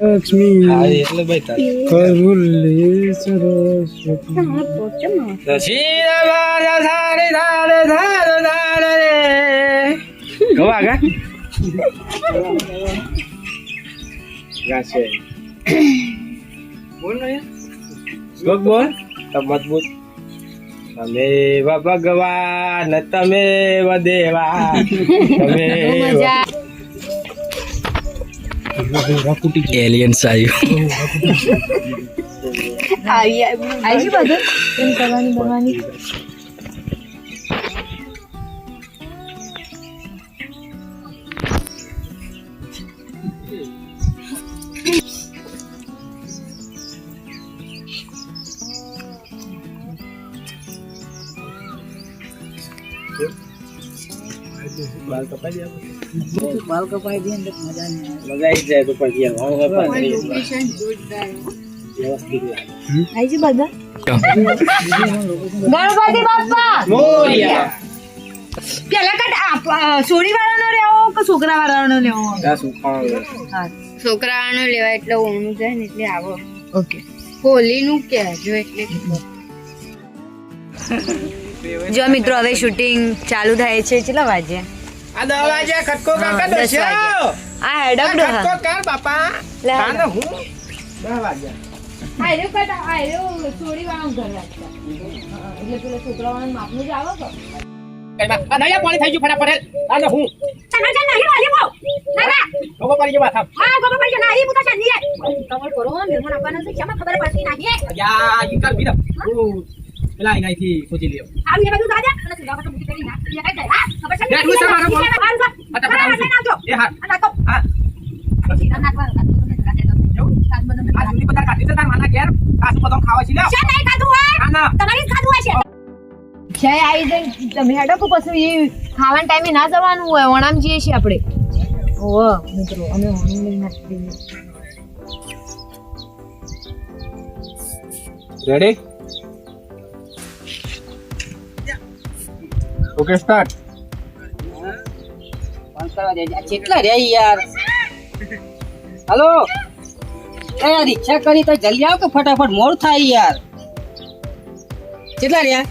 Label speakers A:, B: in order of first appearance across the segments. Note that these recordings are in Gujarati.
A: લક્ષ્મી
B: હા એટલે ભાઈ તારે
A: કરુલે સરસ્વતી
B: દશી રાજા ધારે ધારે ધારે ધારે રે ગવા ગા ગાશે બોલ ને બોલ બોલ મજબૂત તમે વ ભગવાન તમે વ દેવા તમે
C: એલિયન્સ આવ્યું
D: આવી છે બધું એમ કરવાની બનવાની
B: બાલ કપાઈ દે બાલ કપાઈ દે મજા આવી. જાય તો પછી વાવ કપાઈ વ્યવસ્થિત
D: આવી છે બધા? ગણપતિ બાપ્પા!
B: મોરિયા.
D: પેલા કટ સોરી વાળાનો લેવો કે છોકરા વાળાનો લેવો
B: ખાવાનું?
E: છોકરાઓનું લેવાય એટલે ઓણું જાય ને એટલે આવો.
D: ઓકે.
E: હોલીનું કહેજો એટલે.
D: જો મિત્રો હવે શૂટિંગ ચાલુ થાય છે કેટલા વાગે
B: આ દસ વાગે ખટકો કાકા
D: દસ આ હેડક
B: આ ખટકો કર બાપા?
D: લે.
B: હા હું? દસ વાગે
E: આયરો કટ આયરો છોડી વાળો ઘર રાખતા એટલે પેલા છોકરાઓના માપનું જ આવો તો.
B: આ નળિયા પાણી થઈ ગયું ફટાફટ આ ને હું. ખબર પડી ગઈ. વાત આમ. યા, ઈ કર બીજા. હું પેલા એનાથી શોધી લ્યો. એ હા હા આ જુદી બધા કાઢી છે તાર માના ઘેર આ બધો ખાવા છે લ્યો હા ના
D: જય આવી જઈ તમે હેડકો પછી એ ખાવાના ટાઈમે ના જવાનું હોય વણામ જઈએ છીએ આપણે મિત્રો અમે
B: રેડી ઓકે સ્ટાર્ટ
F: કેટલા રે યાર હલો એ રિક્ષા કરી તો જલ્દી આવ કે ફટાફટ મોડ થાય યાર કેટલા રહ્યા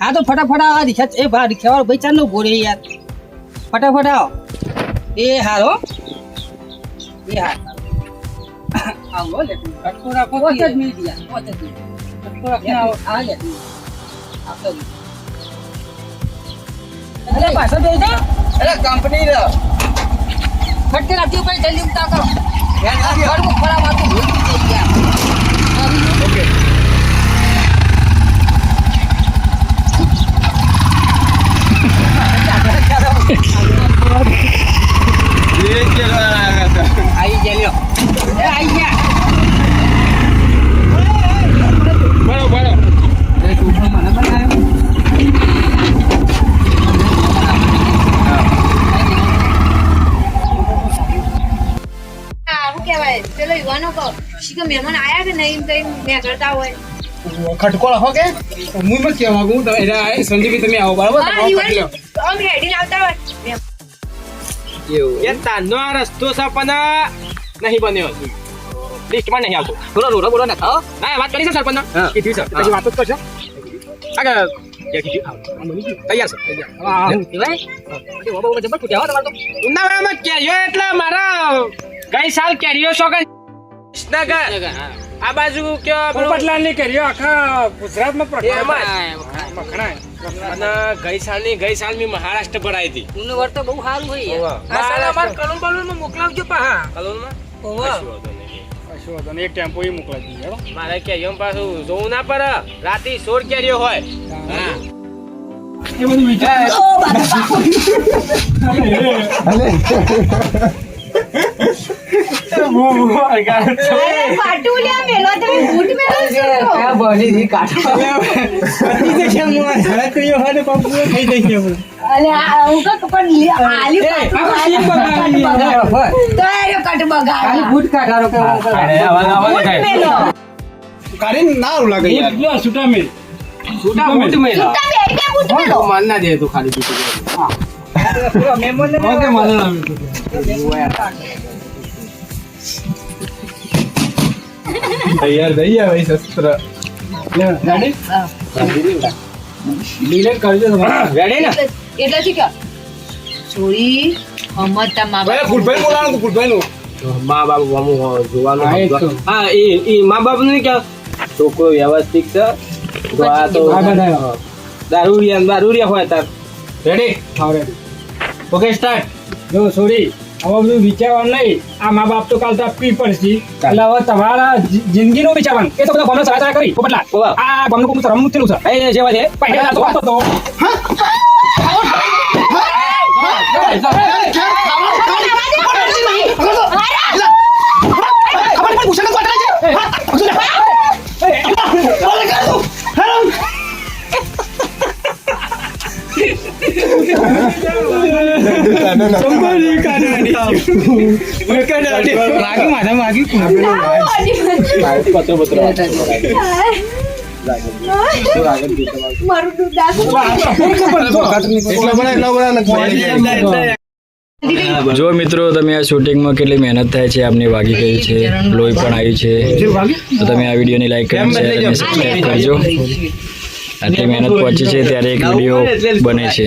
F: હા તો ફટાફટ આવ રિક્ષા એ ભા રિક્ષા વાળો ભાઈ નો બોરે યાર ફટાફટ આવો એ હારો એ હાર આવો લે રાખો પોચ જ મિનિટ યાર પોચ જ મિનિટ રાખીને આ લે આપતો અરે પાછો દઉં જા.
B: એટલે કંપની રે.
F: ફટકે રાખી ઉપર જલ્દી ઉતાર કરો. ઘર ખરાબ આતો
D: શીખો મહેમાન આયા કે નહીં કઈ મેં કરતા હોય.
A: ખટકો રાખો કે? હું મત કહેવા માંગુ? તમે આ સંજીવી તમે આવો બરાબર?
D: હા
A: તમારો પટી લો.
D: યુવાન આમ હેડીને આવતા હોય.
B: એ તારનો આ રસ્તો છે પણ નહીં બન્યો. હજુ લિસ્ટમાં નહીં આવતો.
F: બોલો બોલો ના
B: વાત કરી છે સરપંચ.
F: હા.
B: છે. પછી વાત જ કરશો આગળ. ઉનાળામાં કેરીઓ એટલે મારા ગઈ સાલ કેરીઓ શોખન વિસનગર આ બાજુ કયો
A: પોપટલાલની કર્યો આખા ગુજરાતમાં. વખણાય.
B: અને ગઈ સાલની ગઈ સાલ મેં મહારાષ્ટ્ર ભરાઈ હતી.
F: ઊનું વર્ત તો બહુ સારું હોય
B: આ સાલ અમાર
F: કલોલ બલોલમાં મોકલાવજો પા
B: કલોલમાં?
F: ઓવા.
B: કશું વાંધો નહીં.
A: કશો વાંધો નહીં, એક ટેમ્પો મોકલાવી હેડો.
B: મારે કેરીઓ પાછું જોવું ના પડે. રાતે સોળ કેરીઓ હોય? હા.
A: એ બધું વિચાર.
D: મેલો બૂટ મેલો
F: કાઢો
D: અલે આ હું કક પણ લે આલી પાટું આલી પાટું બગાડ. તો એનો કટ બગાડ
F: ખાલી બૂટ કાઢારો કે હું કાઢો.
D: બૂટ મેલો.
A: ના લાગે યાર.
B: છૂટા બૂટ મેલો.
D: એટલે બૂટ મેલો.
B: માન ના દે તું ખાલી
F: મહેમાનને
A: ઓકે, મને ના. તૈયાર થઈ ગયા ભાઈ શસ્ત્ર રેડી ડિલેટ કરજો
B: રેડી ને
D: એટલે શું કહો છોડી અમતા મા
A: ભાઈ ફૂલભાઈ બોલાવાનું ફૂલભાઈ
B: મા બાપ જોવાનું
A: હા, એ
B: મા બાપ ને કે છોકરો વ્યવસ્થિત છે તો આ તો. દારૂડિયા ને હોય તાર
A: રેડી હા રેડી
B: ઓકે સ્ટાર્ટ
C: જો સોરી હવે બધું વિચારવાનું નહીં. આ મા બાપ તો કાલ તો પી પડશે એટલે હવે તમારા જિંદગીનું વિચારવાનું. એ તો બધા ગામના સળા કરી. પોપટલા. આ ગામનું કોકનું રમવું થયેલું છે.
B: એ જેવા છે.
C: પહેલા તો
G: જો મિત્રો તમે આ શૂટિંગમાં કેટલી મહેનત થાય છે આપની વાગી ગઈ છે લોહી પણ આવી છે તો તમે આ વિડીયોને લાઈક કરી શેર અને સબસ્ક્રાઈબ કરજો. આટલી મહેનત પહોંચી છે ત્યારે એક વીડિયો બને છે.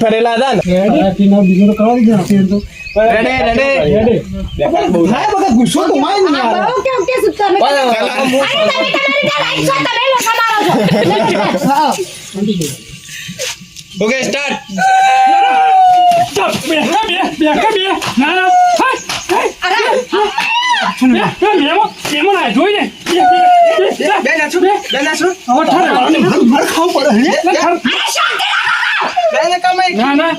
B: ફરેલા હતા ને. રેડે રેડે
A: હા બગા ગુસ્સો તો માય નહીં યાર
E: ઓકે ઓકે સુતા મેં અરે તમે તમે મારો છો
B: ઓકે સ્ટાર્ટ
C: ચાલ, બે, બે, બે, કે બે. ના, ના, હાય, હાય. બે, બે, મેમો, મેમો ના, જોઈ ને. બે, બે, બે, બે.
B: બે બે નાચો
C: હવે ઠરે.
A: માર ખાવું પડે હે.
B: બે કમાઈ
C: ના, ના.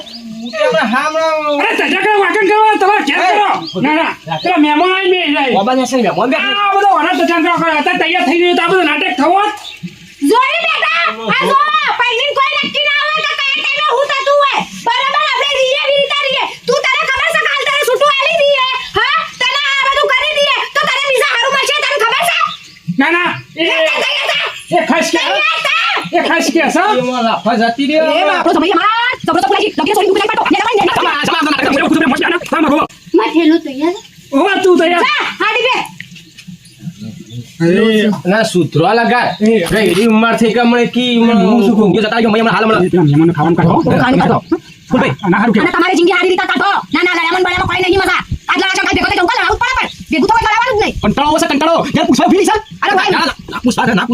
C: અરે તજા કરે વાંકણ કરવા તમારે ઘેર કરો ના ના પેલા આવીને બેસી જાય
B: બાબા ને છે બે
C: કરવા અત્યારે તૈયાર થઈ ગયું તો આ નાટક થવો
E: જોઈ બેટા આ જો પહેલીન કોઈ નક્કી ના હોય કે કયા ટાઈમે હું થતું હોય બરાબર આપણે રીએ એવી રીતે રીએ તું તને ખબર છે કાલ તને છૂટું આલી દીએ હા તને આ બધું કરી દીએ તો તને બીજા હારું મળશે તને ખબર છે
C: ના ના એ એ ખાસ કે એ ખાસ કે સા
B: લાફા જતી રે
D: આપણો સમય અમારા સબરો તો પુરાજી લગી સોરી કુકરે પાટો ને લગાઈ ને
E: માં થેલું તૈયાર
C: ઓવા તું તૈયાર
E: જા હાડી બે.
B: ના સુધરવા લગા. રે એની ઉંમર થઈ કે મને કી ઉંમર હું શું કહું? જતા ગયો મને હાલ મને
C: મને ખાવાનું કાઢો.
D: ખાવાનું કાઢો.
C: ભાઈ. ના હારું કે
D: અને તમારી જિંદગી હારી રીતે કાઢો. ના ના લડામણ બડામણ કોઈ નહીં મજા આટલા આટલા કાઈ ભેગો થઈ જવું પડે ભેગું તો કોઈ લડાવવાનું જ નહીં.
C: કંટાળો આવશે કંટાળો. યાર પૂછવા ફીલી છે.
D: અરે ભાઈ.
C: દે ના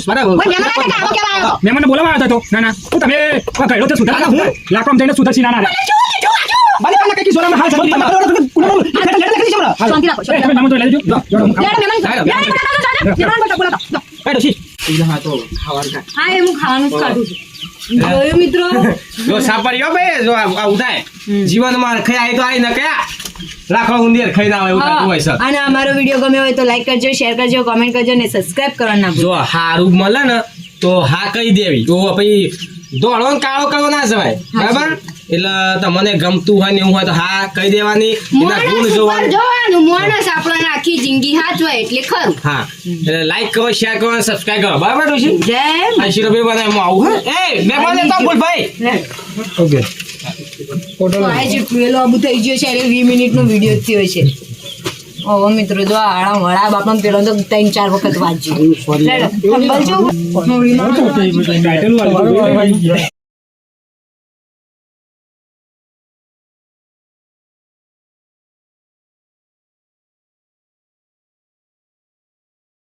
D: આવ્યો?
C: મહેમાનને બોલાવવા આવ્યો હતો ના ના. હું તમે ગયેલો છે? સુધર હું લાકડમ જઈને સુધરસી ના ના ભલે ભલે કઈ જોરા હાલ ચાલો તમે
D: શાંતિ રાખો
C: એ તમે નામ તો લઈ લેજો જોડો હું. ખાવા.
D: લેડો મહેમાન લેડો મહેમાન મહેમાન બોલાવો બોલાવો
C: એ ડોશી
E: હા એ હું ખાવાનું જ કાઢું છું. મિત્રો?
B: જો સાપરિયો બે જો આવું જીવનમાં તો ન કયા લાખો ઉંદર ખાઈ ના એવું થતું હોય સર
D: અને અમારો વીડિયો ગમ્યો હોય તો લાઈક કરજો શેર કરજો કોમેન્ટ કરજો અને સબસ્ક્રાઇબ કરવાનું ના ભૂલો.
B: જો હારું મળે ને તો હા કહી દેવી. તો પછી દોડો ને કાળો કરવો ના જવાય. બરાબર? એટલે તમને ગમતું હોય ને એવું હોય તો હા કહી દેવાની. એના ગુણ જોવાનું.
E: જોવાનું મોણસ આપણને આખી જિંદગી હાચવાય એટલે ખરું.
B: હા. એટલે લાઈક કરો શેર કરો અને સબસ્ક્રાઇબ કરો. બરાબર ઋષિ?
E: જય
B: આ શિરોભાઈ બનાવે હું આવું હે? એ મેં બોલે તો ભાઈ ઓકે.
D: આ જે ટ્વેલો આબુ થઈ ગયો છે એટલે વીસ મિનિટનો વીડિયો થયો છે. ઓ મિત્રો જો આડા વડા બાપા પેલો તો ત્રણ ચાર વખત વાંચ્યું.